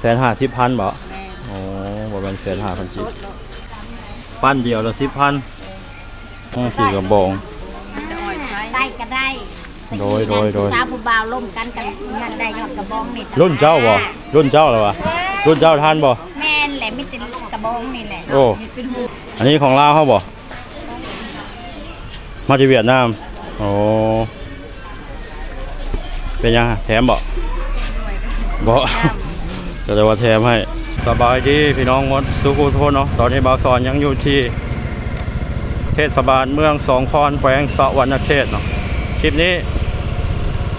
แสนห้าสิบพันบ่แม่โอ้บ่เป็นแสนห้าพันสจีบดเนาะปั้นเดียวละสิบพันขี่กระบอง จะอ่อยไทยได้ก็ได้โดยโดยโดย สาวผู้บ่าวล่มกันกันเงินได้ยอดกระบองนี่รุ่นเจ้าบ่รุ่นเจ้าเหรอวะรุ่นเจ้าทันบ่แม่นแหละมิติกระบองนี่แหละโอ้เฮ็ดเป็นหูอันนี้ของลาวเขาบ่มาจากเวียดนามโอ้เป็นยังแถมบ่บ่ ก็จะว่าแถมให้สบายดีพี่น้องมดทุกคนทุนเนาะตอนนี้บาสอนยังอยู่ที่ เทศบาลเมืองสองคอนแขวงสะวรรณเขตเนาะคลิปนี้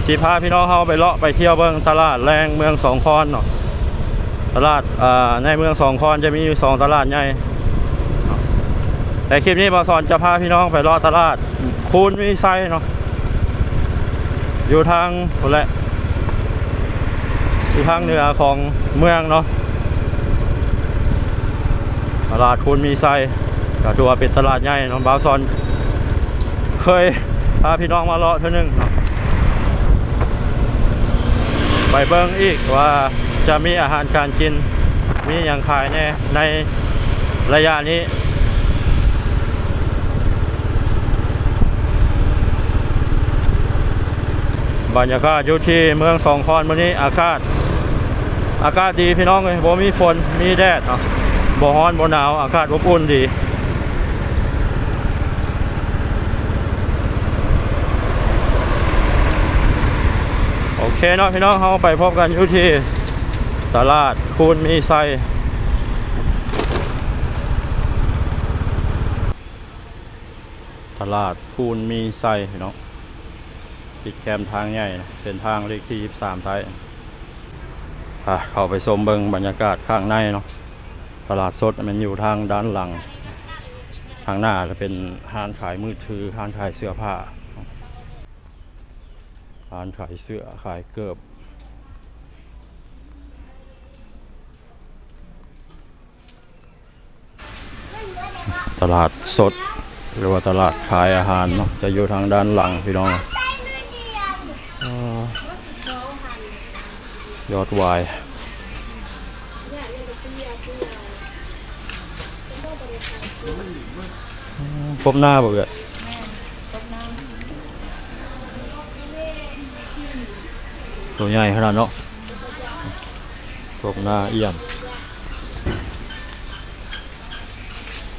สิพาพี่น้องเขาไปเลาะไปเที่ยวเบิ่งตลาดแรงเมืองสองคอนเนาะตลาดอ่าในเมืองสองคอนจะมีอยู่สองตลาดใหญ่แต่คลิปนี้บาสอนจะพาพี่น้องไปเลาะตลาดคูนวิไซเนาะอยู่ทางนั่นแหละ อยู่ทางเหนือของเมืองเนาะตลาดคูนมีไซก็ถือว่าเป็นตลาดใหญ่น้องบาวซอน เคยพาพี่น้องมาเลาะเท่านึงเนาะไปเบิ้งอีกว่าจะมีอาหารการกิน มีอย่างขายแน่ในระยะนี้บรรยากาศอยู่ที่เมืองสองคอนวันนี้อากาศ อากาศดีพี่น้องเลยบ่มีฝนมีแดดเนาะบ่ร้อนบ่หนาวอากาศอบอุ่นดีโอเคเนาะพี่น้องเราไปพบกันอยู่ที่ตลาดคูนมีไซตลาดคูนมีไซพี่น้องติดแคมทางใหญ่เส้นทางเลขที่ 23ไทย เข้าไปชมเบิงบรรยากาศข้างในเนาะตลาดสดมันอยู่ทางด้านหลัง ทางหน้าจะเป็นห้านขายมือถือห้านขายเสื้อผ้าร้านขายเสื้อขายเกือบตลาดสดหรือว่าตลาดขายอาหารเนาะจะอยู่ทางด้านหลังพี่น้องเอ่อยอดวาย พบหน้าบ่เกิดตัวใหญ่ขนาดเนาะพวกหน้าเอี่ยม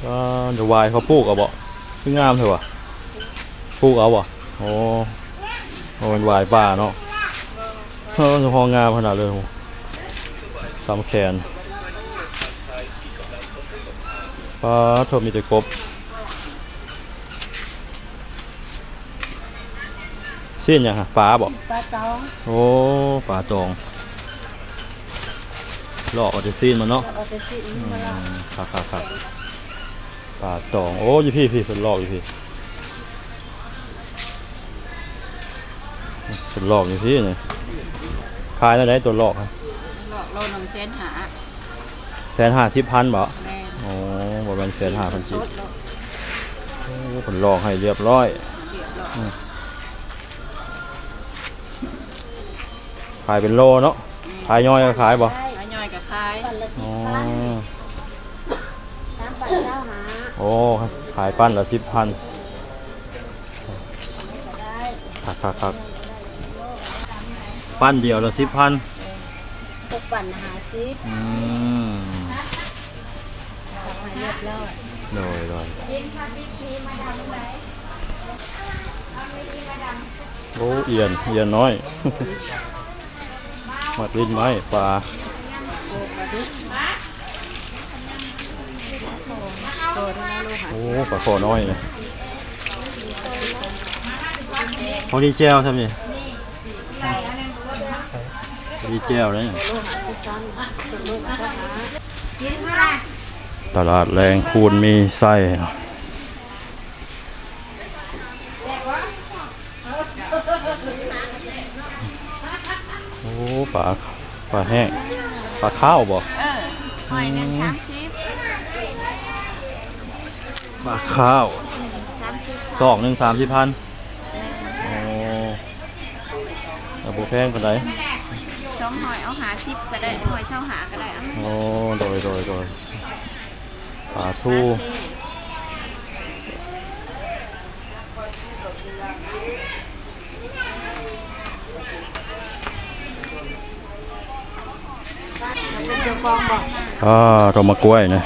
ก็เดี๋ยววายเขาปลูกเอาบ่คืองามเถอะวะปลูกเอาบ่โอ้โอ้เป็นวายป่าเนาะเออพองามขนาดเลยโหตามแขน ปลาทบมีแต่กบสิ้นยังฮะปลาบ่ปลาตองโอ้ปลาจองหลอกเอาจะซีนมันเนาะเอาไปสิอืมครับครับครับปลาจองโอ้ยพี่พี่เป็นหลอกอยู่พี่เป็นหลอกอยู่พี่เนี่ยขายได้ไหนตัวหลอกครับโลหนึงเซนหาแสนห้าสิบพันบ่แม่ โอ้บ่เป็นแสนห้าพันจีสบดเนาะโอ้เป็นหลอกให้เรียบร้อยเรียบร้อยขายเป็นโลเนาะขายย่อยก็ขายบ่ได้ขายย่อยกับขายปันละสิอ๋บอพันตามปันเจ้าหาโอ้ขายปั้นละสิบพันก็ได้ครับครับครับปั้นเดียวละสิบพันพวกปันหาซิบอืมทำให้เรียบร้อยโดยโดยโอ้เอียนเอียนน้อยมัดลิ้นไม้ปลาโอ้ปลาดุกโตได้แล้วลูกค่ะโอ้ปลาคอน้อยนะพอดีแจวใช่ไหมพอดีแจวเลยเนี่ยกินเท่าไหร่ ตลาดแรงคูณมีไส้เนาะโอ้ปลาปลาแห้งปลาข้าวบ่เออหอยหนึงสามสิบปลาข้าวสามสิบสองหนึ่งสามสิบพันโอ้ระบบแพงปานใดสองหอยเอาหาสิบก็ได้หอยเช่าหาก็ได้เอาโอ้โดยโดยโดยปลาทูเป็นเจ้าของบอกอ่าตัวมะกล้วยนะ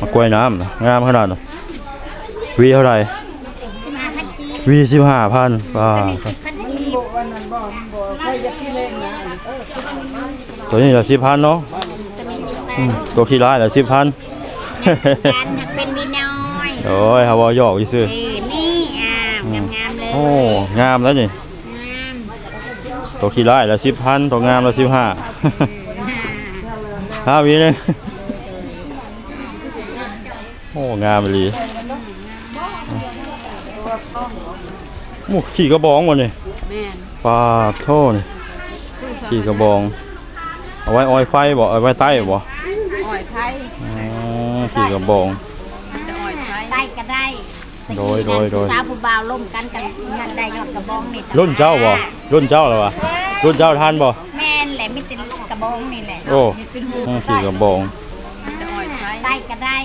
มะกล้วยน้ำนะงามขนาดนั้นวีเท่าไหร่สิมาพันกีวีสิบห้าพันป้าครับพันกีตัวนี้ละสิบพันเนาะจะมีสิบแปอืมดตัวขี้ร้ายละสิบพัน การเป็นมีน้อยโอ้ยฮาวายอกอีซื่อเออนี่อ่างามๆเลยโอ้งามแล้วนี่งามตัวขี้ร้ายละสิบพันตัวงามละสิบห้าห้าวีนึงโอ้งามไปเลยโอ้ขี่กระบองหมดนี่แม่นปลาโทนี่ขี่กระบอง เอาไว้ออยไฟบ่เอาไว้ใต้บ่อ่อยไผ่อ๋อ ขี่กระบอง จะอ่อยไผ่ได้ก็ได้โดยโดยโดย สาวผู้บ่าวล่มกันกันเงินได้ยอดกระบองนี่รุ่นเจ้าบ่รุ่นเจ้าเหรอวะรุ่นเจ้าทันบ่แม่นแหละไม่ติดกระบองนี่แหละโอ้เป็นหูต้องขี่กระบอง จะอ่อยไผ่ได้ก็ได้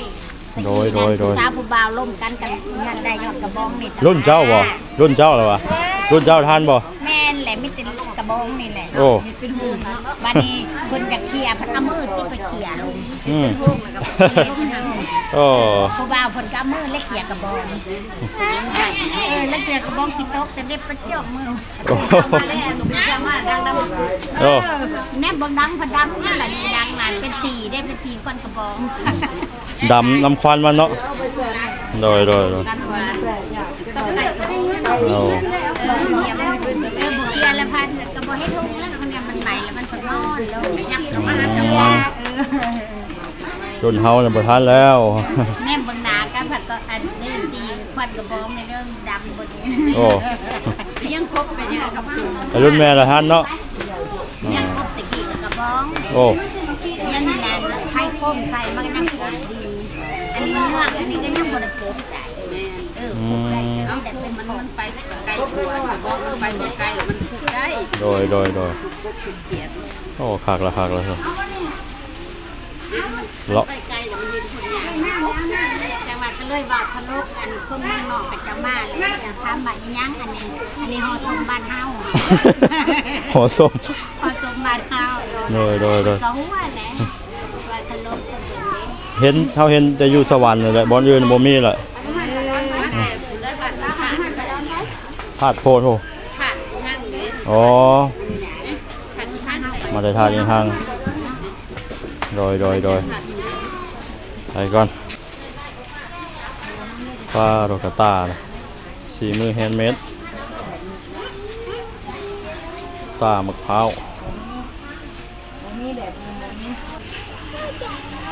โดยโดยโดย สาวผู้บ่าวล่มกันกันเงินได้ยอดกระบองนี่รุ่นเจ้าบ่รุ่นเจ้าเหรอวะรุ่นเจ้าทันบ่แม่นแหละไม่ติดกระบองนี่แหละโอ้เป็นหูเนาะวันนี้คนจะเคลียร์เพันเอามือที่ไปเคลียร์ลง อืมหูแล้วก็เป็นเล็กนะโอ้ผู้บ่าวเพิ่นก็เอามือเล็กเคลียร์กระบองเออแล้วเกลียร์กระบองขี้ตกจะได้ประจบมือโอ้มาแล้วตรงนี้จะมาดังดังโอ้แน่บ่ดังเพันดังนี่แหละนี่ดังมันเป็นสีได้เป็นสีควันกระบองดำน้ำควันมันเนาะโดยโดยโดยกันหวานต้องไก่ก็ได้เงินโอ้เออเยี่ยมเออบุเคลียร์ละพันกระบองให้ทุกแล้วมันยังมันใหม่แล้วมันคนนอนแล้วยักษ์เข้ามาเคลียร์เออรุ่ นเฮาเนี่ยบ่ทันแล้ว แม่เบิ่งหน้ากันผัดก็อันนี้สีควันกระบองในเรื่องดำบนนี้โอ้ยังครบไปเนี่ยกับหูแต่รุ่นแม่ละทันเนาะยังกบตะกี้กับกระบองโอ้ยังนี่นะไข่ก้มใส่มันก็ยังกบดี อันนี้เนื้ออันนี้ก็ยังบริโภคได้แม่นเออปลูกได้ใช่ไหมแต่เป็นมันผลมันไปไกลหัวบอกไปไกลแล้วมันผูกได้ โดยโดยโดยผูกกบผูกเกียดโอ้ขากละขากละครับ เลาะไปไกลแล้วมันยืนคนใหญ่จังหวัดก็เลยว่าทะลุอันคนเมืองนอกไปจะมาเลยจะทำแบบยังอันนี้ อันนี้ห่อสมบ้านเฮาหัวส้มห่อสมบ้านเฮาโดยโดยโดยก็หัวแหละว่าทะลุคนเดียวเห็นเขาเห็นแต่อยู่สวรรค์นี่แหละบอนอื่นบ่มีแหละแต่ผู้ได้บัตรผ่านพาดโพดโหผ่านห้างเลยอ๋อผ่านผ่านเลยมาได้ทานอีกทางโดยโดยโดย ไปก่อนป้าโรกาตานะสีมือแฮนด์เมดตามะพร้าว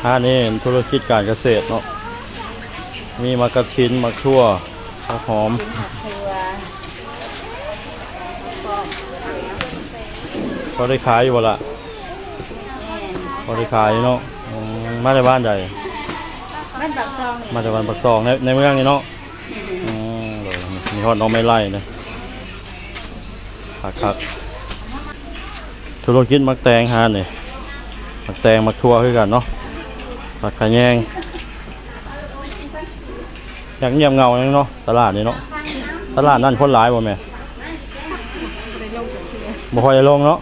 ห้านี่ธุรกิจการเกษตรเนาะ มีมะกระทินมะทั่วข้าวหอมเขาได้ขายอยู่บ่ละเขาได้ขายเนาะ มาจากบ้านใด บ้ากซองมาจากบ้านปักซองในในเมืองนี่เนาะอืมเดี๋ยมีฮอดน้องไม่ไล่นะคักคักธุรกิจมักแตงฮานนี่มักแตงมักทั่วคือกันเนาะมักขะแยงอยากเงียบเงาอย่างเนาะตลาดนี่เนาะตลาดนั่นคนหลายบ่แม่บ่ค่อยได้ลงเนาะ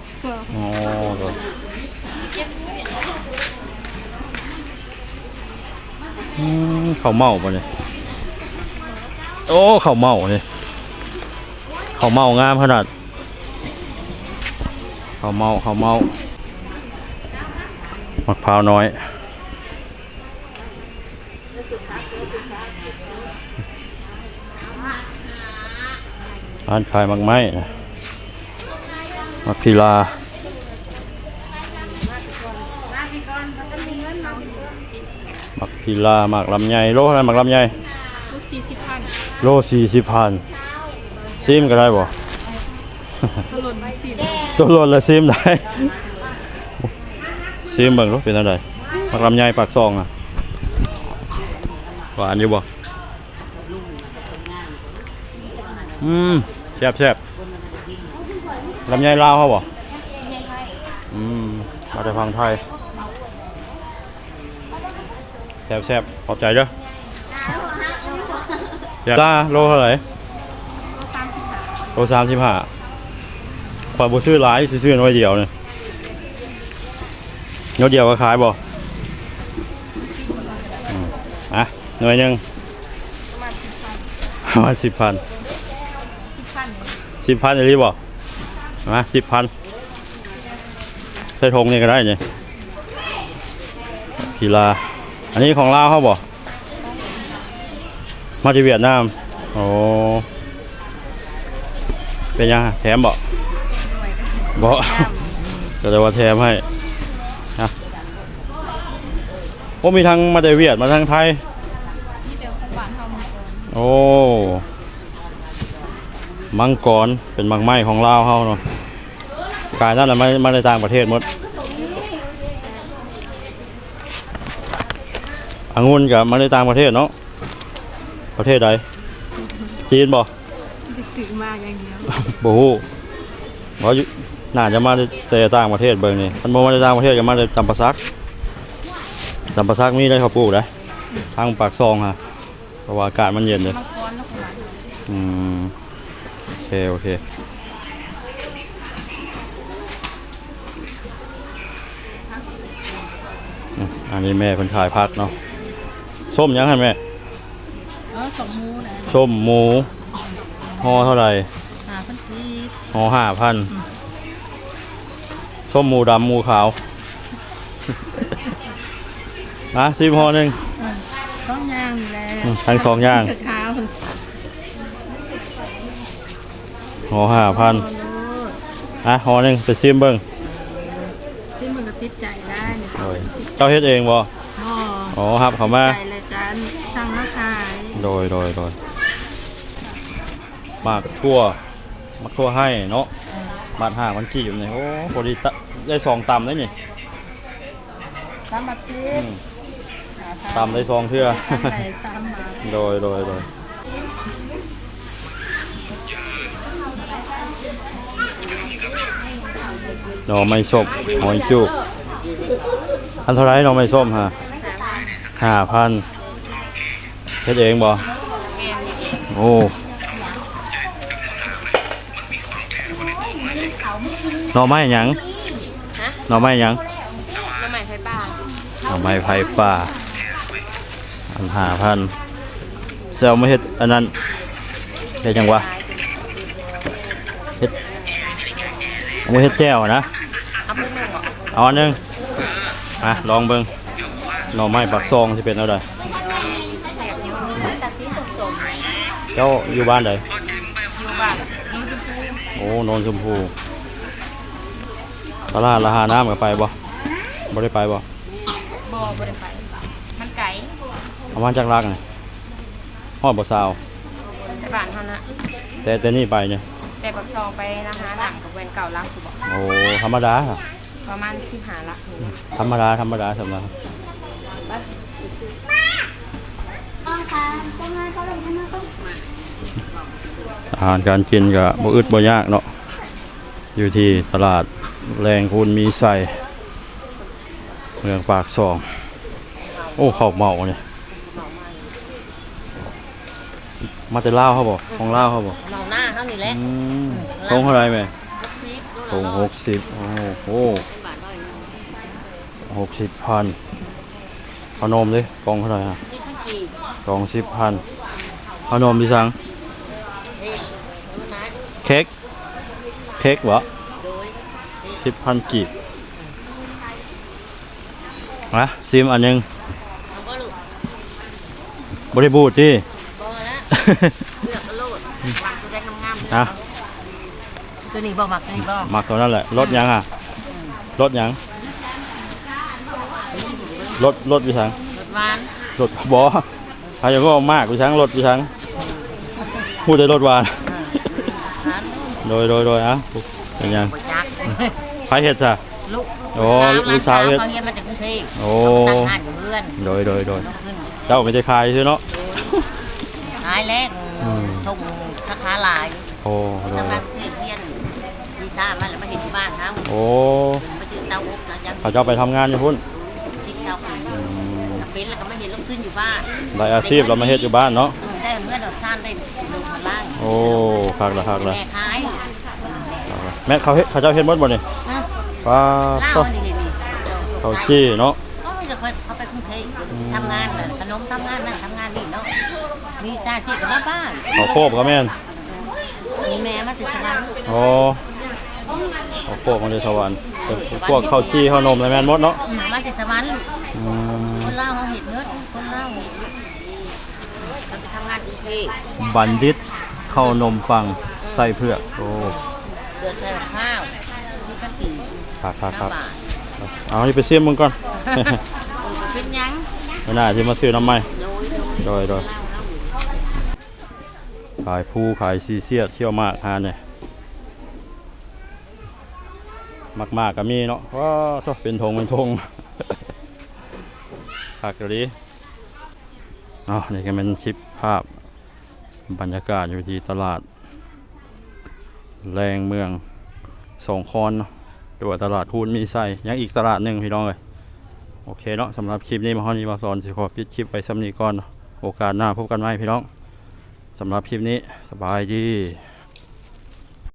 ข้าวเมาปะเนี่ยโอ้ข้าวเมาเนี่ยข้าวเมางามขนาดข้าวเมาข้าวเมามะพร้าวน้อยร้านขายมักไม้มักพิลา มัก พิลามักลำไยโลเท่าไหรมักลำไยทุกสี่สิบพันโลสี่สิบพันซิมก็ได้บ่ถนนสี่ตัวโลละซิมได้ซิมเบิ่งรถเป็นอะไรมักลำไยปากซองอะหวานอยู่บ่อืมแซ่บแซ่บลำไยลาวเขาบ่อืมาแต่ฟังไทยแซ่บแซ่บขอบใจเด้ออยากล่าโลเท่าไหร่โลสามสิบห้าขอยบ่ซื้อหลายสิซื้อน้อยเดียวเนี่ยน้อยเดียวก็ขายบ่อืมอะหน่วยหนึ่งประมาณสิบพันสิบพันสิบพันอย่างนี้บ่มาสิบพันใส่ธงนี่ก็ได้เนี่ยกีฬา อันนี้ของลาวเขาบ่มาจากเวียดนามโอ้เป็นยังแถมบ่บ่ก็จะว่าแถมให้นะโอ้มีทั้งมาจากเวียดมาทางไทยนี่เดียวหวานเท่ามังกรโอ้มังกรเป็นมังไม้ของลาวเฮาเนาะกายนั่นแหละมามาในต่างประเทศหมด องุ่นกับมาในต่างประเทศเนาะประเทศใดจีนบ่ซื้อมาอย่างเดียวบ่ฮู้บ่อยู่น่าจะมาแต่ต่างประเทศเบิ่งนี่มันบ่มาในต่างประเทศก็มาในจำปาสักจำปาสักมีได้เขาปลูกได้ทางปากซองฮะเพราะว่าอากาศมันเย็นเลยมังกรแล้วก็หวานอืมโอเคโอเคอืมอันนี้แม่เป็นขายพักเนาะ ส้มยังไงแม่เออสมมูนะส้มหมูห่อเท่าไหร่หาพันทีห่อห้าพันส้มหมูดำหมูขาวนะสิบห่อหนึ่งต้องย่างแหละอืมทั้งสองอย่างเช้าห่อห้าพันอะห่อหนึ่งไปซิมเบิ้งซิมันก็ติดใจได้เนี่ยโอ้ยเจ้าเฮ็ดเองบ่อ๋ออ๋อครับเขามาใจเลยกันสั่งมาขาย โดยโดยโดยหมากทั่วหมากทั่วให้เนาะบาทห้ามันกี่อยู่เนี่ยโอ้พอดีตะได้สองตำได้นี่สามบาทสิอืบมตำได้สองเทื่อทำไหนสามบาทโดยโดยโดยหน่อไม่ส้มหอยจุกอันเท่าไหรหน่อไม่ส้มฮะห้าพัน เฮ็ดเองบ่โอ้หน่อไม้หยังหน่อไม้หยังน้ำใหม่ไฟบ้าหน่อไม้ไผ่ป่าอันหาพันเซลมาเฮ็ดอันนั้นเฮ็ดจังวะเฮ็ดเอามาเฮ็ดแจ่วนะเอาไปหนึ่งเหรอเอาอันนึงอะลองเบิ่งหน่อไม้ปักซองสิเป็นเอาได้ เจ้าอยู่บ้านใดอยู่บ้านนี่จะพูดโอ้โนนชมพูตลาดละหาน้ำก็ไปบ่บ่ได้ไปบ่บ่บ่ได้ไป มันไก่เอามาจากรักนี่ฮอดบ่ซาวแต่บ้านเท่านั้นแต่แต่นี่ไปเนี่ยแต่บักซองไปนะคะหนังกับเวนเก่าลักคือบอกโอ้ธรรมดาอะประมาณสิบหาลักคือธรรมดาธรรมดาสำหรับ อาหารการกินก็บ่อึดบ่ยากเนาะอยู่ที่ตลาดแรงคูณมีใส่เมืองปากซอง โอ้ข้าวเมาเนี่ยมาแต่ลาวเขาบอกของลาวเขาบอกเมาหน้าเท่านี้แหละอืมทงเท่าไหรแม่ชิปทงหกสิบโอ้โหบาทร้อยหกสิบพันขนมดิกล่องเท่าไหร่ฮะ ชิปพันกี่กล่องสิบพันขนมดิสังเอ๊ะรู้นะเค้ก เค้กเหรอโดยสิบพันกีบนะซิมอันหนึงเขาก็ลูกบริบูรณ์ที่บ่แล้วเลือกกระโลดวางตัวได้งามๆนะตัวนี้บ่มักตัวนี้บ่มักตัวนั้นแหละรถยังอะรถยังรถรถวิชังรสหวานรถบอ ใครจะก็มากวิชังรถวิชังพูดได้รถหวานหวานโดยโดยโดยอะเป็นยังบ่จักใครเห็ดซะลูกโอ้ลูกสาวเฮ็ดเขาเรียนมาจากกรุงเทพโอ้ตั้งงานกับเพื่อนโดยโดยโดยลูกขึ้นเจ้าไม่ได้ขายใช่เนาะขายแรกอืมส่งสาขาหลายโอ้โดยทำงานกรุงเทพเรียนวีซ่ามาแล้วมาเห็นที่บ้านครับโอ้มาซื้อตาอบนะยังเขาเจ้าไปทำงานอยู่พุ่นสิบเช้าคนเป็นแล้วก็ไม่เห็นลง ขึ้นอยู่บ้านได้อาชีพเรามาเฮ็ดอยู่บ้านเนาะได้เมื่อดอกซ่านได้ลงมาล่างโอ้คักละคักละแม่ขายคักละแม่เขาเฮ็ดเขาเจ้าเฮ็ดหมดบ่นี่นะป้าเล่าป้านี่นี่นี่เขาจี้เนาะเขาจะเขาไปกรุงเทพทำงานน่ะขนมทำงานนั่นทำงานนี่เนาะมีตาชีพกับบ้านบ้านเขาโคบก็แม่นมีแม่มาติดงานโอ้เขาโคบมาจากสวรรค์เป็นพวกข้าวจี้ข้าวนมอะไรแม่นหมดเนาะมาจากสวรรค์อืมคนเล่าเขาเห็นเงิ นคนเล่าเห็นมันไปทำงานกรุงเทพบัณฑิตข้าวนมฟังใส่เผือกโอ้เกิดใส่ข้าวนี่ก็กี่ครับครับครับน้ำบาทเอานี่ไปเสียมมึงก่อนเออเป็นยังไม่น่าที่มาซื้อน้ำใหม่โดยโดยโดยขายผู้ขายซีเซียดเที่ยวมากฮาเนี่ยมากๆก็มีเนาะว้าชอบเป็นธงเป็นธงคักเลย เนานี่ก็เป็นคลิปภาพบรรยากาศอยู่ที่ตลาด แรงเมืองสองคอนตัวตลาดพูนมีไส้ยังอีกตลาดหนึ่งพี่น้องเลยโอเคเนาะสำหรับคลิปนี้มาฮอนี้มาสอนสิขอปิดคลิปไว้สำนีก่อน โอกาสหน้าพบกันใหม่พี่น้องสำหรับคลิปนี้สบายดี